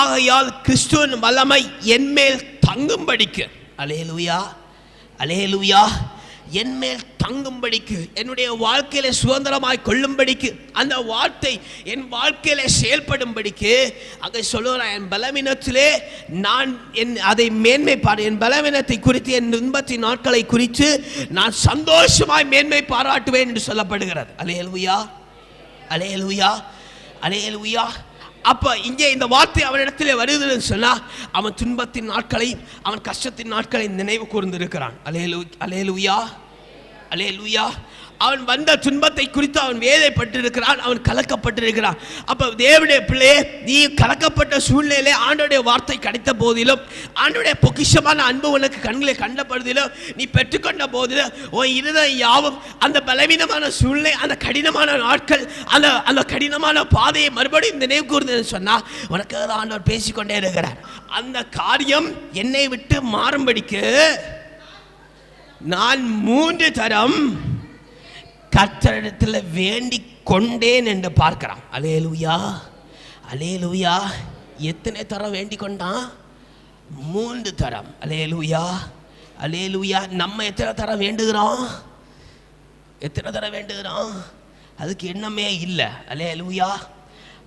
ஆகையால் கிறிஸ்துவின் வல்லமை என்மேல் தங்கும்படிக்கு. அலேலுயா அலேலுயா என்மேல் தங்கும்படிக்கு என்னுடைய வாழ்க்கையில சுதந்திரமாய் கொள்ளும்படிக்கு அந்த வார்த்தை என் வாழ்க்கையில செயல்படும்படிக்கு அங்கே சொல்லுகிறான் என் பலவீனத்திலே நான் என் அதை மேன்மை பாரு என் பலவீனத்தை குறித்து என் துன்பத்தின் நாட்களை குறித்து நான் சந்தோஷமாய் மேன்மை பாராட்டுவேன் என்று சொல்லப்படுகிறது. அலேலுயா அலேலுயா அலேலுயா அப்போ இங்கே இந்த வார்த்தை அவனிடத்தில் வருதுன்னு சொன்னா அவன் துன்பத்தின் நாட்களை அவன் கஷ்டத்தின் நாட்களை நினைவு கூர்ந்திருக்கிறான். அலேலு அலேலுயா அலேலுயா அவன் வந்த துன்பத்தை குறித்து அவன் வேதைப்பட்டிருக்கிறான் அவன் கலக்கப்பட்டிருக்கிறான். அப்போ தேவனுடைய பிள்ளையே நீ கலக்கப்பட்ட சூழ்நிலையிலே ஆண்டோடைய வார்த்தை கிடைத்த போதிலும் ஆண்டோடைய பொக்கிஷமான அன்பு உனக்கு கண்களை கண்டப்படுதிலும் நீ பெற்றுக்கொண்ட போதிலும் உன் இருதயம் யாவும் அந்த பலவீனமான சூழ்நிலை அந்த கடினமான நாட்கள் அந்த அந்த கடினமான பாதையை மறுபடியும் நினைவு கூர்ந்ததுன்னு சொன்னா உனக்கு தான் ஆண்டவர் பேசிக்கொண்டே இருக்கிறார். அந்த காரியம் என்னை விட்டு மாறும்படிக்கு நான் மூன்று தரம் கர்த்தரிடத்தில் வேண்டி கொண்டேன் என்று பார்க்கிறான். அலேலுயா அலேலுயா. எத்தனை தரம் வேண்டிக் கொண்டான் மூன்று தரம். அலேலுயா அலேலுயா. நம்ம எத்தனை தரம் வேண்டுகிறோம்? எத்தனை தரம் வேண்டுகிறோம்? அதுக்கு எண்ணமே இல்லை. அலேலுயா.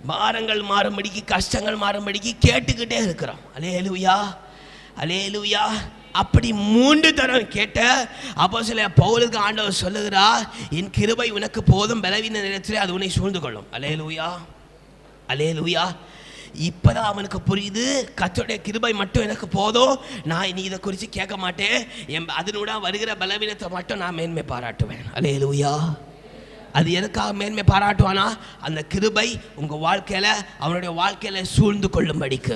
பாரங்கள் மாறும்படிக்கு கஷ்டங்கள் மாறும்படிக்கு கேட்டுக்கிட்டே இருக்கிறோம். அலேலுயா அலேலுயா. அப்படி மூன்று தரம் கேட்ட அப்போ சில பவுலுக்கு ஆண்டவர் சொல்லுகிறா என் கிருபை உனக்கு போதும் பலவீன நேரத்தில் அது உன்னை சூழ்ந்து கொள்ளும் அலே லூயா அலே லூயா இப்போதான் அவனுக்கு புரியுது கத்தோடைய கிருபை மட்டும் எனக்கு போதும் நான் இனி இதை குறித்து கேட்க மாட்டேன். என் அதனூட வருகிற பலவீனத்தை மட்டும் நான் மேன்மை பாராட்டுவேன். அலேலுயா அது எதுக்காக மேன்மை பாராட்டுவானா? அந்த கிருபை உங்கள் வாழ்க்கையில் அவனுடைய வாழ்க்கையில் சூழ்ந்து கொள்ளும்படிக்கு.